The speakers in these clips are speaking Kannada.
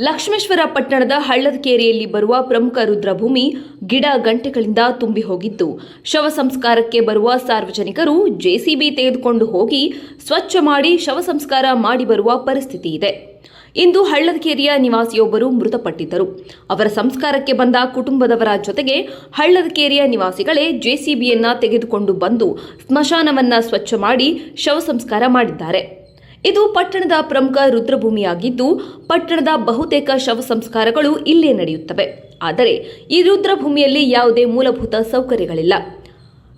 ಲಕ್ಷ್ಮೇಶ್ವರ ಪಟ್ಟಣದ ಹಳ್ಳದಕೇರಿಯಲ್ಲಿ ಬರುವ ಪ್ರಮುಖ ರುದ್ರಭೂಮಿ ಗಿಡ ಗಂಟೆಗಳಿಂದ ತುಂಬಿ ಹೋಗಿದ್ದು ಶವ ಸಂಸ್ಕಾರಕ್ಕೆ ಬರುವ ಸಾರ್ವಜನಿಕರು ಜೆಸಿಬಿ ತೆಗೆದುಕೊಂಡು ಹೋಗಿ ಸ್ವಚ್ಛ ಮಾಡಿ ಶವ ಸಂಸ್ಕಾರ ಮಾಡಿ ಬರುವ ಪರಿಸ್ಥಿತಿ ಇದೆ. ಇಂದು ಹಳ್ಳದಕೇರಿಯ ನಿವಾಸಿಯೊಬ್ಬರು ಮೃತಪಟ್ಟಿದ್ದರು. ಅವರ ಸಂಸ್ಕಾರಕ್ಕೆ ಬಂದ ಕುಟುಂಬದವರ ಜೊತೆಗೆ ಹಳ್ಳದಕೇರಿಯ ನಿವಾಸಿಗಳೇ ಜೆಸಿಬಿಯನ್ನ ತೆಗೆದುಕೊಂಡು ಬಂದು ಸ್ಮಶಾನವನ್ನ ಸ್ವಚ್ಛ ಮಾಡಿ ಶವ ಸಂಸ್ಕಾರ ಮಾಡಿದ್ದಾರೆ. ಇದು ಪಟ್ಟಣದ ಪ್ರಮುಖ ರುದ್ರಭೂಮಿಯಾಗಿದ್ದು, ಪಟ್ಟಣದ ಬಹುತೇಕ ಶವ ಸಂಸ್ಕಾರಗಳು ಇಲ್ಲೇ ನಡೆಯುತ್ತವೆ. ಆದರೆ, ಈ ರುದ್ರಭೂಮಿಯಲ್ಲಿ ಯಾವುದೇ ಮೂಲಭೂತ ಸೌಕರ್ಯಗಳಿಲ್ಲ.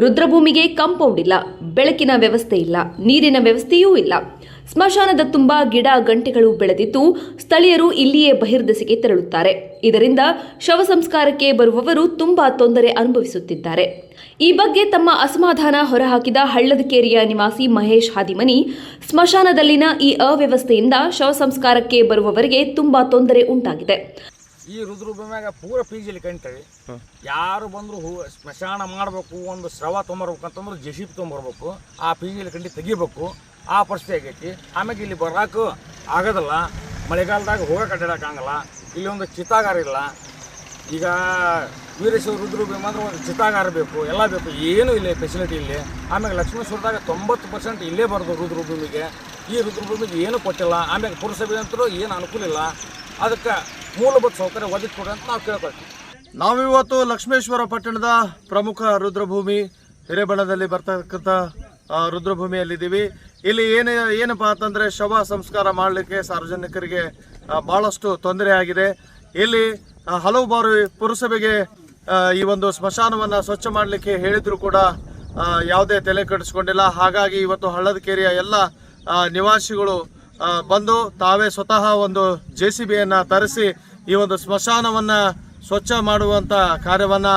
ರುದ್ರಭೂಮಿಗೆ ಕಾಂಪೌಂಡ್ ಇಲ್ಲ, ಬೆಳಕಿನ ವ್ಯವಸ್ಥೆ ಇಲ್ಲ, ನೀರಿನ ವ್ಯವಸ್ಥೆಯೂ ಇಲ್ಲ. ಸ್ಮಶಾನದ ತುಂಬ ಗಿಡ ಗಂಟೆಗಳು ಬೆಳೆದಿದ್ದು, ಸ್ಥಳೀಯರು ಇಲ್ಲಿಯೇ ಬಹಿರ್ದೆಸೆಗೆ ತೆರಳುತ್ತಾರೆ. ಇದರಿಂದ ಶವ ಸಂಸ್ಕಾರಕ್ಕೆ ಬರುವವರು ತುಂಬಾ ತೊಂದರೆ ಅನುಭವಿಸುತ್ತಿದ್ದಾರೆ. ಈ ಬಗ್ಗೆ ತಮ್ಮ ಅಸಮಾಧಾನ ಹೊರಹಾಕಿದ ಹಳ್ಳದಕೇರಿಯ ನಿವಾಸಿ ಮಹೇಶ್ ಹಾದಿಮನಿ ಸ್ಮಶಾನದಲ್ಲಿನ ಈ ಅವ್ಯವಸ್ಥೆಯಿಂದ ಶವ ಸಂಸ್ಕಾರಕ್ಕೆ ಬರುವವರಿಗೆ ತುಂಬಾ ತೊಂದರೆ ಉಂಟಾಗಿದೆ. ಈ ರುದ್ರಭೂಮಿಯಾಗ ಪೂರ ಪಿ ಜಿಲಿ ಕಂತೀವಿ ಯಾರು ಬಂದರೂ ಹೂ ಸ್ಮಶಾನ ಮಾಡಬೇಕು ಒಂದು ಸ್ರವ ತೊಂಬರ್ಬೇಕು ಅಂತಂದ್ರೆ ಜೆ ಸಿ ಪಿ ತೊಗೊಂಬರ್ಬೇಕು ಆ ಪಿ ಜಿಲಿ ಕಂಡಿ ತೆಗಿಬೇಕು ಆ ಪರಿಸ್ಥಿತಿ ಆಗೈತಿ. ಆಮ್ಯಾಗೆ ಇಲ್ಲಿ ಬರಾಕು ಆಗೋದಿಲ್ಲ. ಮಳೆಗಾಲದಾಗ ಹೋಗಕ್ಕೆ ಅಡ್ಡಾಡಕ್ಕಾಗಲ್ಲ ಇಲ್ಲಿ ಒಂದು ಚಿತ್ತಾಗಾರ ಇಲ್ಲ. ಈಗ ವೀರೇಶ್ವರ ರುದ್ರ ಒಂದು ಚಿತಾಗಾರ ಬೇಕು, ಎಲ್ಲ ಬೇಕು, ಏನೂ ಇಲ್ಲ ಫೆಸಿಲಿಟಿ ಇಲ್ಲಿ. ಆಮೇಲೆ ಲಕ್ಷ್ಮೇಶ್ವರದಾಗ ತೊಂಬತ್ತು ಪರ್ಸೆಂಟ್ ಇಲ್ಲೇ ಬರೋದು ರುದ್ರಭೂಮಿಗೆ ಈ ರುದ್ರಭೂಮಿಗೆ ಏನೂ ಕೊಟ್ಟಿಲ್ಲ. ಆಮೇಲೆ ಪುರಸಭೆ ಅಂತೂ ಏನು ಅನುಕೂಲ ಇಲ್ಲ. ಅದಕ್ಕೆ ಮೂಲಭೂತ ಸೌಕರ್ಯ ಒದಗಿಸ್ಕೊಡ್ರಿ ಅಂತ ನಾವು ಕೇಳ್ಕೊಳ್ತೀವಿ. ನಾವಿವತ್ತು ಲಕ್ಷ್ಮೇಶ್ವರ ಪಟ್ಟಣದ ಪ್ರಮುಖ ರುದ್ರಭೂಮಿ ಹಿರೇಬಣದಲ್ಲಿ ಬರ್ತಕ್ಕಂಥ ರುದ್ರಭೂಮಿಯಲ್ಲಿದ್ದೀವಿ. ಇಲ್ಲಿ ಏನು, ಏನಪ್ಪ ಅಂತಂದರೆ ಶವ ಸಂಸ್ಕಾರ ಮಾಡಲಿಕ್ಕೆ ಸಾರ್ವಜನಿಕರಿಗೆ ಭಾಳಷ್ಟು ತೊಂದರೆ ಆಗಿದೆ. ಇಲ್ಲಿ ಹಲವು ಬಾರಿ ಪುರಸಭೆಗೆ ಈ ಒಂದು ಸ್ಮಶಾನವನ್ನು ಸ್ವಚ್ಛ ಮಾಡಲಿಕ್ಕೆ ಹೇಳಿದ್ರು ಕೂಡ ಯಾವುದೇ ತಲೆ ಕೆಡಿಸ್ಕೊಂಡಿಲ್ಲ. ಹಾಗಾಗಿ ಇವತ್ತು ಹಳ್ಳದ ಕೆರೆಯ ಎಲ್ಲ ನಿವಾಸಿಗಳು ಬಂದು ತಾವೇ ಸ್ವತಃ ಒಂದು ಜೆ ಸಿ ಬಿಯನ್ನು ತರಿಸಿ ಈ ಒಂದು ಸ್ಮಶಾನವನ್ನು ಸ್ವಚ್ಛ ಮಾಡುವಂಥ ಕಾರ್ಯವನ್ನು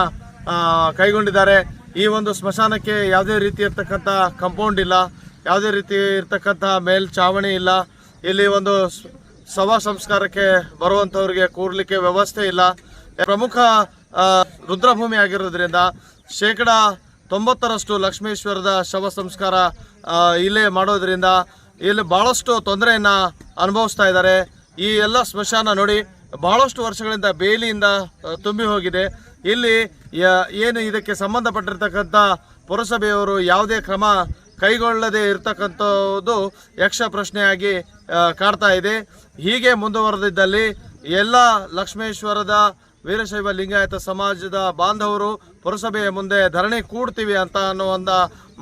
ಕೈಗೊಂಡಿದ್ದಾರೆ. ಈ ಒಂದು ಸ್ಮಶಾನಕ್ಕೆ ಯಾವುದೇ ರೀತಿ ಇರ್ತಕ್ಕಂಥ ಕಂಪೌಂಡ್ ಇಲ್ಲ, ಯಾವುದೇ ರೀತಿ ಇರ್ತಕ್ಕಂಥ ಮೇಲ್ಛಾವಣಿ ಇಲ್ಲ. ಇಲ್ಲಿ ಒಂದು ಶವ ಸಂಸ್ಕಾರಕ್ಕೆ ಬರುವಂಥವ್ರಿಗೆ ಕೂರ್ಲಿಕ್ಕೆ ವ್ಯವಸ್ಥೆ ಇಲ್ಲ. ಪ್ರಮುಖ ರುದ್ರಭೂಮಿ ಆಗಿರೋದ್ರಿಂದ ಶೇಕಡ ತೊಂಬತ್ತರಷ್ಟು ಲಕ್ಷ್ಮೇಶ್ವರದ ಶವ ಸಂಸ್ಕಾರ ಇಲ್ಲೇ ಮಾಡೋದ್ರಿಂದ ಇಲ್ಲಿ ಭಾಳಷ್ಟು ತೊಂದರೆಯನ್ನು ಅನುಭವಿಸ್ತಾ ಇದ್ದಾರೆ. ಈ ಎಲ್ಲ ಸ್ಮಶಾನ ನೋಡಿ ಬಹಳಷ್ಟು ವರ್ಷಗಳಿಂದ ಬೇಲಿಯಿಂದ ತುಂಬಿ ಹೋಗಿದೆ. ಇಲ್ಲಿ ಏನು ಇದಕ್ಕೆ ಸಂಬಂಧಪಟ್ಟಿರ್ತಕ್ಕಂಥ ಪುರಸಭೆಯವರು ಯಾವುದೇ ಕ್ರಮ ಕೈಗೊಳ್ಳದೇ ಇರತಕ್ಕಂಥದ್ದು ಯಕ್ಷ ಪ್ರಶ್ನೆಯಾಗಿ ಕಾಡ್ತಾ ಇದೆ. ಹೀಗೆ ಮುಂದುವರೆದಿದ್ದಲ್ಲಿ ಎಲ್ಲ ಲಕ್ಷ್ಮೇಶ್ವರದ ವೀರಶೈವ ಲಿಂಗಾಯತ ಸಮಾಜದ ಬಾಂಧವರು ಪುರಸಭೆಯ ಮುಂದೆ ಧರಣಿ ಕೂಡ್ತೀವಿ ಅಂತ ಅನ್ನೋ ಒಂದು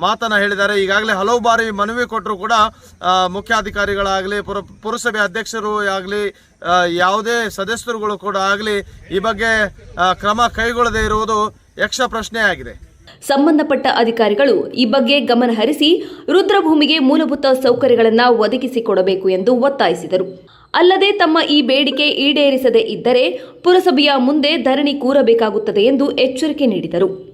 ಮಾತನ್ನ ಹೇಳಿದ್ದಾರೆ. ಈಗಾಗಲೇ ಹಲವು ಬಾರಿ ಮನವಿ ಕೊಟ್ಟರು ಕೂಡ ಮುಖ್ಯಾಧಿಕಾರಿಗಳಾಗಲಿ, ಪುರ, ಪುರಸಭೆ ಅಧ್ಯಕ್ಷರು ಆಗಲಿ ಯಾವುದೇ ಸದಸ್ಯರುಗಳು ಕೂಡ ಆಗಲಿ ಈ ಬಗ್ಗೆ ಕ್ರಮ ಕೈಗೊಳ್ಳದೇ ಇರುವುದು ಯಕ್ಷ ಪ್ರಶ್ನೆಯಾಗಿದೆ. ಸಂಬಂಧಪಟ್ಟ ಅಧಿಕಾರಿಗಳು ಈ ಬಗ್ಗೆ ಗಮನಹರಿಸಿ ರುದ್ರಭೂಮಿಗೆ ಮೂಲಭೂತ ಸೌಕರ್ಯಗಳನ್ನು ಒದಗಿಸಿಕೊಡಬೇಕು ಎಂದು ಒತ್ತಾಯಿಸಿದರು. ಅಲ್ಲದೆ ತಮ್ಮ ಈ ಬೇಡಿಕೆ ಈಡೇರಿಸದೇ ಇದ್ದರೆ ಪುರಸಭೆಯ ಮುಂದೆ ಧರಣಿ ಕೂರಬೇಕಾಗುತ್ತದೆ ಎಂದು ಎಚ್ಚರಿಕೆ ನೀಡಿದರು.